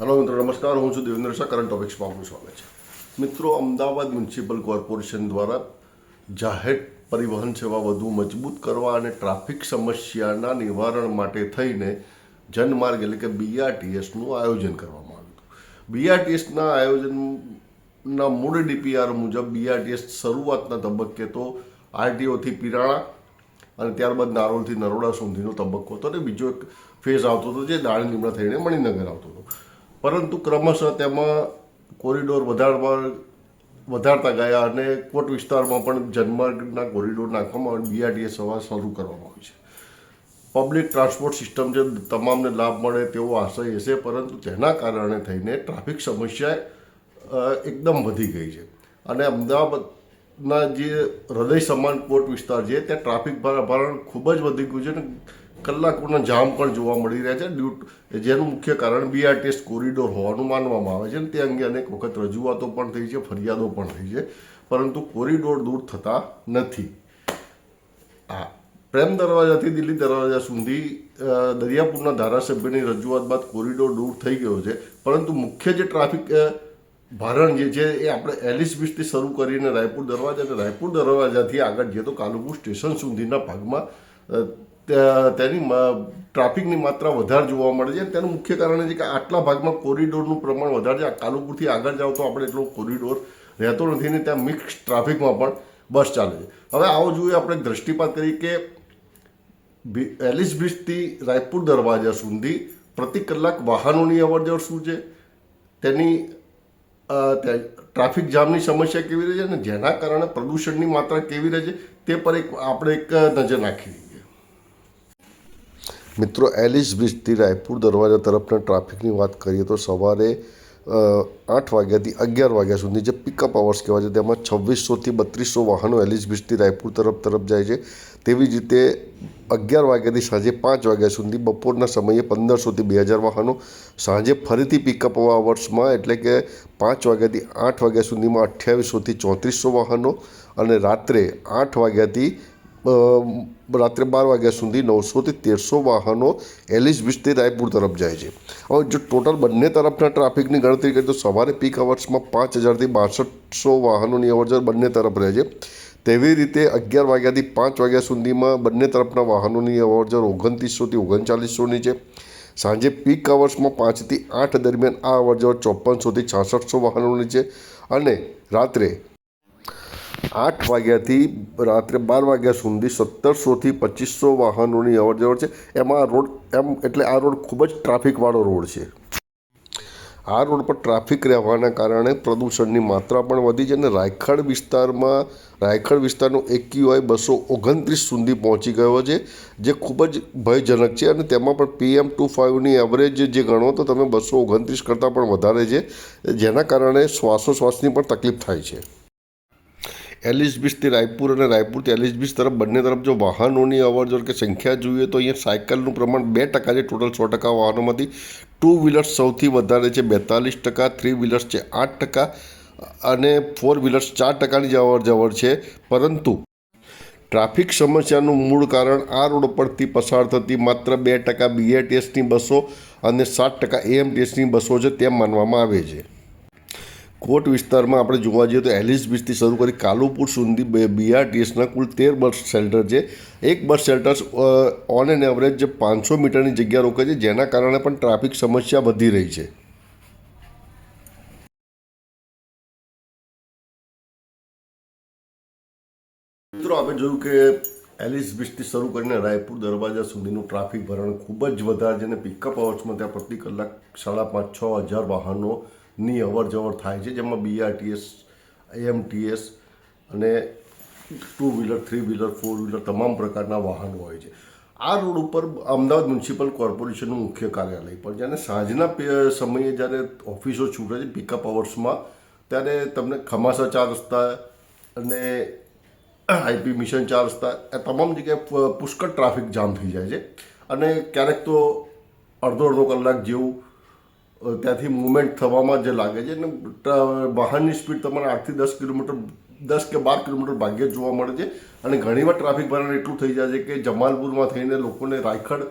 Hello મિત્રો, નમસ્કાર. હું છું દેવેન્દ્ર શાહ. કરંટ ટોપિક્સમાં આપનું સ્વાગત છે. મિત્રો, અમદાવાદ મ્યુનિસિપલ કોર્પોરેશન દ્વારા જાહેર પરિવહન સેવા વધુ મજબૂત કરવા અને ટ્રાફિક સમસ્યાના નિવારણ માટે થઈને જનમાર્ગ એટલે કે બીઆરટીએસનું આયોજન કરવામાં આવ્યું હતું. બીઆરટીએસના આયોજનના મૂળ ડીપીઆર મુજબ બીઆરટીએસ શરૂઆતના તબક્કે તો આરટીઓથી પિરાણા અને ત્યારબાદ નારોલથી નરોડા સુધીનો તબક્કો હતો અને બીજો એક ફેઝ આવતો હતો જે દાણી લીમડા થઈને મણિનગર આવતો હતો. પરંતુ ક્રમશઃ તેમાં કોરિડોર વધારવા વધારતા ગયા અને કોટ વિસ્તારમાં પણ જનમાર્ગના કોરિડોર નાખવામાં અને બીઆરટીએસ સવાર શરૂ કરવામાં આવી છે. પબ્લિક ટ્રાન્સપોર્ટ સિસ્ટમ જે તમામને લાભ મળે તેવો આશય હશે, પરંતુ તેના કારણે થઈને ટ્રાફિક સમસ્યા એકદમ વધી ગઈ છે. અને અમદાવાદના જે હૃદય સમાન કોટ વિસ્તાર છે, ત્યાં ટ્રાફિક ભારણ ખૂબ જ વધી ગયું છે અને કલાકોના જામ પણ જોવા મળી રહ્યા છે. ડ્યુ જેનું મુખ્ય કારણ બીઆરટીએસ કોરિડોર હોવાનું માનવામાં આવે છે તે અંગે અનેક વખત રજૂઆતો પણ થઈ છે, ફરિયાદો પણ થઈ છે, પરંતુ કોરિડોર દૂર થતા નથી. હા પ્રેમ દરવાજાથી દિલ્હી દરવાજા સુધી દરિયાપુરના ધારાસભ્યની રજૂઆત બાદ કોરિડોર દૂર થઈ ગયો છે. પરંતુ મુખ્ય જે ટ્રાફિક ભારણ જે છે એ આપણે એલિસ બીચથી શરૂ કરીને રાયપુર દરવાજા અને રાયપુર દરવાજાથી આગળ જઈએ તો કાલુપુર સ્ટેશન સુધીના ભાગમાં તેની ટ્રાફિકની માત્રા વધારે જોવા મળે છે. તેનું મુખ્ય કારણ છે કે આટલા ભાગમાં કોરિડોરનું પ્રમાણ વધારે છે. કાલુપુરથી આગળ જાઓ તો આપણે એટલો કોરિડોર રહેતો નથી ને ત્યાં મિક્સ ટ્રાફિકમાં પણ બસ ચાલે છે. હવે આવો જોઈએ આપણે દ્રષ્ટિપાત કરી કે એલિસ બ્રિજથી રાયપુર દરવાજા સુધી પ્રતિ કલાક વાહનોની અવરજવર શું છે? તેની ટ્રાફિક જામની સમસ્યા કેવી રહે છે અને જેના કારણે પ્રદૂષણની માત્રા કેવી રહે છે તે પર એક, આપણે એક નજર નાખી મિત્રો, એલિસ બ્રિજથી રાયપુર દરવાજા તરફના ટ્રાફિકની વાત કરીએ તો સવારે આઠ વાગ્યાથી અગિયાર વાગ્યા સુધી જે પિકઅપ અવર્સ કહેવાય છે, તેમાં છવ્વીસોથી બત્રીસો વાહનો એલિસ બ્રિજથી રાયપુર તરફ તરફ જાય છે. તેવી જ રીતે અગિયાર વાગ્યાથી સાંજે પાંચ વાગ્યા સુધી બપોરના સમયે પંદરસોથી બે હજાર વાહનો સાંજે ફરીથી પિકઅપ અવર્સમાં એટલે કે પાંચ વાગ્યાથી આઠ વાગ્યા સુધીમાં અઠ્યાવીસોથી ચોત્રીસો વાહનો અને રાત્રે આઠ વાગ્યાથી રાત્રે બાર વાગ્યા સુધી નવસોથી તેરસો વાહનો એલિસ બીચથી રાયપુર તરફ જાય છે. હવે જો ટોટલ બંને તરફના ટ્રાફિકની ગણતરી કરીએ તો સવારે પીક અવર્સમાં પાંચ હજારથી બાસઠસો વાહનોની અવરજવર બંને તરફ રહે છે. તેવી રીતે અગિયાર વાગ્યાથી પાંચ વાગ્યા સુધીમાં બંને તરફના વાહનોની અવરજવર ઓગણત્રીસોથી ઓગણચાલીસોની છે. સાંજે પીક અવર્સમાં પાંચથી આઠ દરમિયાન આ અવરજવર ચોપનસોથી છાસઠસો વાહનોની છે અને રાત્રે આઠ વાગ્યાથી રાત્રે બાર વાગ્યા સુધી સત્તરસોથી પચીસો વાહનોની અવરજવર છે. એમાં આ રોડ, એમ એટલે આ રોડ ખૂબ જ ટ્રાફિકવાળો રોડ છે. આ રોડ પર ટ્રાફિક રહેવાના કારણે પ્રદૂષણની માત્રા પણ વધી છે અને રાયખડ વિસ્તારમાં, રાયખડ વિસ્તારનો એક્યુઆઈ બસો ઓગણત્રીસ સુધી પહોંચી ગયો છે, જે ખૂબ જ ભયજનક છે અને તેમાં પણ પીએમ ટુ ફાઇવની એવરેજ જે ગણો તો તમે બસો ઓગણત્રીસ કરતાં પણ વધારે છે, જેના કારણે શ્વાસોશ્વાસની પણ તકલીફ થાય છે. એલિસ બીચથી રાયપુર અને રાયપુરથી એલિસ બીચ તરફ બંને તરફ જો વાહનોની અવરજવર કે સંખ્યા જોઈએ તો અહીંયા સાયકલનું પ્રમાણ બે ટકા છે. ટોટલ સો ટકા વાહનોમાંથી ટુ વ્હીલર્સ સૌથી વધારે છે. બેતાલીસ ટકા, થ્રી વ્હીલર્સ છે. આઠ ટકા અને ફોર વ્હીલર્સ ચાર ટકાની જ અવરજવર છે. પરંતુ ટ્રાફિક સમસ્યાનું મૂળ કારણ આ રોડ પરથી પસાર થતી માત્ર બે ટકા બીએટીએસની બસો અને સાત ટકા એએમટીએસની બસો છે. તેમ માનવામાં આવે છે. કોટ વિસ્તારમાં આપણે જોવા જઈએ તો એલિસ બીચથી શરૂ કરી કાલુપુર સુધી બીઆરટીએસના કુલ તેર બસ શેલ્ટર છે. એક bus shelter on an average પાંચસો મીટરની જગ્યા રોકે છે, જેના કારણે પણ ટ્રાફિક સમસ્યા વધી રહી છે. મિત્રો, આપણે જોયું કે એલિસ બીચથી શરૂ કરીને રાયપુર દરવાજા સુધીનું ટ્રાફિક ભરણ ખૂબ જ વધારે છે અને પિકઅપ અવર્સમાં ત્યાં પ્રતિ કલાક સાડા પાંચ છ હજાર વાહનોની અવર જવર થાય છે, જેમાં બીઆરટીએસ એમટીએસ અને two wheeler three wheeler four wheeler તમામ પ્રકારના વાહનો હોય છે. આ રોડ ઉપર અમદાવાદ મ્યુનિસિપલ કોર્પોરેશનનું મુખ્ય કાર્યાલય પણ જ્યારે સાંજના સમયે જ્યારે ઓફિસો છૂટે છે પિકઅપ અવર્સમાં ત્યારે તમને ખમાસા ચાર રસ્તા અને આઈપી મિશન ચાર રસ્તા, આ તમામ જગ્યાએ પુષ્કળ ટ્રાફિક જામ થઈ જાય છે. અને ક્યારેક તો અડધો અડધો કલાક જેવું ત્યાંથી મુવમેન્ટ થવામાં જે લાગે છે અને વાહનની સ્પીડ તમારે આઠથી દસ કિલોમીટર, દસ કે બાર કિલોમીટર ભાગ્યે જ જોવા મળે છે. અને ઘણીવાર ટ્રાફિક ભરાણ એટલું થઈ જાય છે કે જમાલપુરમાં થઈને લોકોને રાયખડ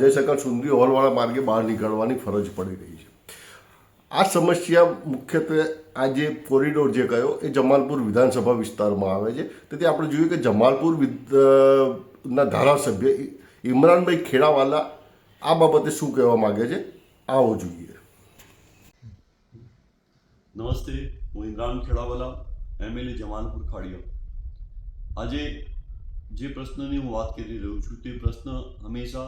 જઈ શંકર સુંદરી હોલવાળા માર્ગે બહાર નીકળવાની ફરજ પડી રહી છે. આ સમસ્યા મુખ્યત્વે આ જે કોરિડોર જે કયો, એ જમાલપુર વિધાનસભા વિસ્તારમાં આવે છે. તેથી આપણે જોઈએ કે જમાલપુર ના ધારાસભ્ય ઇમરાનભાઈ ખેડાવાલા આ બાબતે શું કહેવા માગે છે? આવો જોઈએ. નમસ્તે, હું ઇમરાન ખેડાવાલા એમએલએ જમાલપુર ખાડિયા. આજે જે પ્રશ્નની હું વાત કરી રહ્યો છું, તે પ્રશ્ન હંમેશા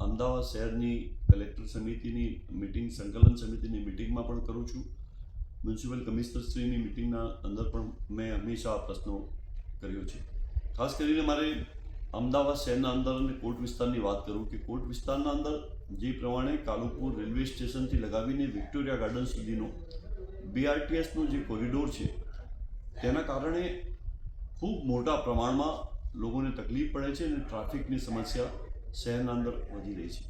અમદાવાદ શહેરની કલેક્ટર સમિતિની મિટિંગ, સંકલન સમિતિની મિટિંગમાં પણ કરું છું. મ્યુનિસિપલ કમિશનરશ્રીની મિટિંગના અંદર પણ મેં હંમેશા આ પ્રશ્નો કર્યો છે. ખાસ કરીને મારે અમદાવાદ શહેરના અંદર અને કોટ વિસ્તારની વાત કરું કે કોટ વિસ્તારના અંદર જે પ્રમાણે કાલુપુર રેલવે સ્ટેશનથી લગાવીને વિક્ટોરિયા ગાર્ડન સુધીનો બીઆરટીએસનો જે કોરિડોર છે, તેના કારણે ખૂબ મોટા પ્રમાણમાં લોકોને તકલીફ પડે છે અને ટ્રાફિકની સમસ્યા શહેરના અંદર વધી રહી છે.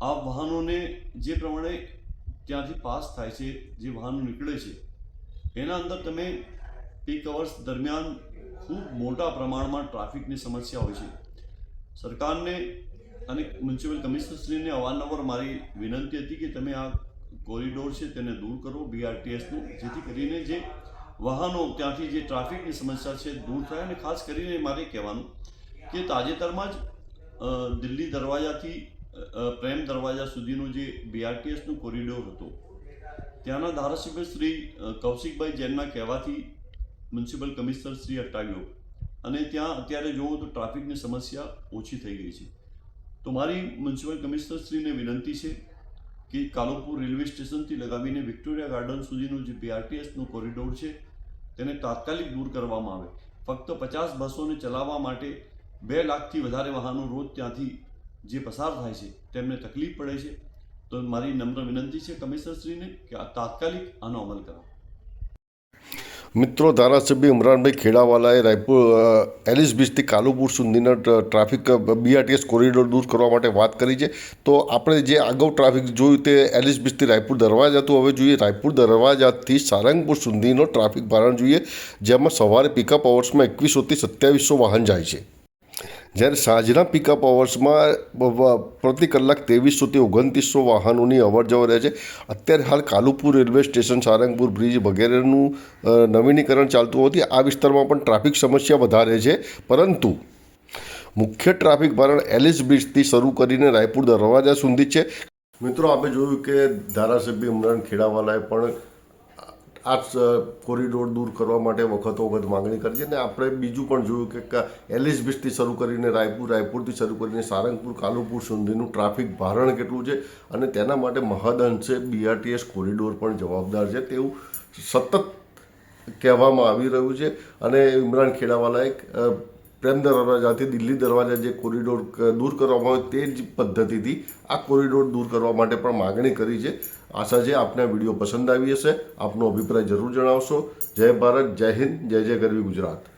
આ વાહનોને જે પ્રમાણે ત્યાંથી પાસ થાય છે, જે વાહનો નીકળે છે, એના અંદર તમે પીક અવર્સ દરમિયાન ખૂબ મોટા પ્રમાણમાં ટ્રાફિકની સમસ્યા હોય છે. સરકારને અને મ્યુનિસિપલ કમિશનરશ્રીને અવારનવાર મારી વિનંતી હતી કે તમે આ કોરિડોર છે તેને દૂર કરો બીઆરટીએસનું જેથી કરીને જે વાહનો, ત્યાંથી જે ટ્રાફિકની સમસ્યા છે દૂર થાય અને ખાસ કરીને મારે કહેવાનું કે તાજેતરમાં જ દિલ્હી દરવાજાથી પ્રેમ દરવાજા સુધીનો જે બીઆરટીએસનો કોરિડોર હતો, ત્યાંના ધારાસભ્ય શ્રી કૌશિકભાઈ જૈનના કહેવાથી મ્યુનિસિપલ કમિશનર શ્રી હટાવ્યો અને ત્યાં અત્યારે જુઓ તો ટ્રાફિકની સમસ્યા ઓછી થઈ ગઈ છે. તો મારી મ્યુનિસિપલ કમિશનરશ્રીને વિનંતી છે કે કાલુપુર રેલવે સ્ટેશનથી લગાવીને વિક્ટોરિયા ગાર્ડન સુધીનું જે બીઆરટીએસનો કોરિડોર છે તેને તાત્કાલિક દૂર કરવામાં આવે. ફક્ત પચાસ બસોને ચલાવવા માટે બે લાખથી વધારે વાહનો રોજ ત્યાંથી જે પસાર થાય છે, તેમને તકલીફ પડે છે. તો મારી નમ્ર વિનંતી છે કમિશનરશ્રીને કે આ તાત્કાલિક આનો અમલ કરો મિત્રો, ધારાસભ્ય ઇમરાનભાઈ ખેડાવાલાએ રાયપુર એલિસ બીચથી કાલુપુર સુધીના ટ્રાફિક બીઆરટીએસ કોરિડોર દૂર કરવા માટે વાત કરી છે. તો આપણે જે અગાઉ ટ્રાફિક જોયું તે એલિસ બીચથી રાયપુર દરવાજા હતું. હવે જોઈએ રાયપુર દરવાજાથી સારંગપુર સુધીનો ટ્રાફિક ભારણ જોઈએ, જેમાં સવારે પિકઅપ અવર્સમાં એકવીસોથી સત્યાવીસો વાહન જાય છે. જ્યારે સાંજના પિકઅપ અવર્સમાં પ્રતિ કલાક ત્રેવીસોથી ઓગણત્રીસો વાહનોની અવર જવર રહે છે. અત્યારે હાલ Kalupur railway station, Sarangpur bridge વગેરેનું નવીનીકરણ ચાલતું હોવાથી આ વિસ્તારમાં પણ ટ્રાફિક સમસ્યા વધારે છે. પરંતુ મુખ્ય ટ્રાફિક ભારણ એલિસ બ્રિજથી શરૂ કરીને રાયપુર દરવાજા સુધી છે. મિત્રો આપણે જોયું કે ધારાસભ્ય ઇમરાન ખેડાવાલાએ પણ આ કોરિડોર દૂર કરવા માટે વખતો વખત માંગણી કરી છે અને આપણે બીજું પણ જોયું કે એલિસ બીચથી શરૂ કરીને રાયપુર, રાયપુરથી શરૂ કરીને સારંગપુર, કાલુપુર સુધીનું ટ્રાફિક ભારણ કેટલું છે અને તેના માટે મહદઅંશે બીઆરટીએસ કોરિડોર પણ જવાબદાર છે તેવું સતત કહેવામાં આવી રહ્યું છે. અને ઇમરાન ખેડાવાલાએ એક પ્રેમ દરવાજાથી દિલ્હી દરવાજા જે કોરિડોર દૂર કરવામાં આવે તે જ પદ્ધતિથી આ કોરિડોર દૂર કરવા માટે પણ માગણી કરી છે. આશા છે આપને વીડિયો પસંદ આવી હશે. આપનો અભિપ્રાય જરૂર જણાવશો. જય ભારત, જય હિન્દ, જય જય ગરવી ગુજરાત.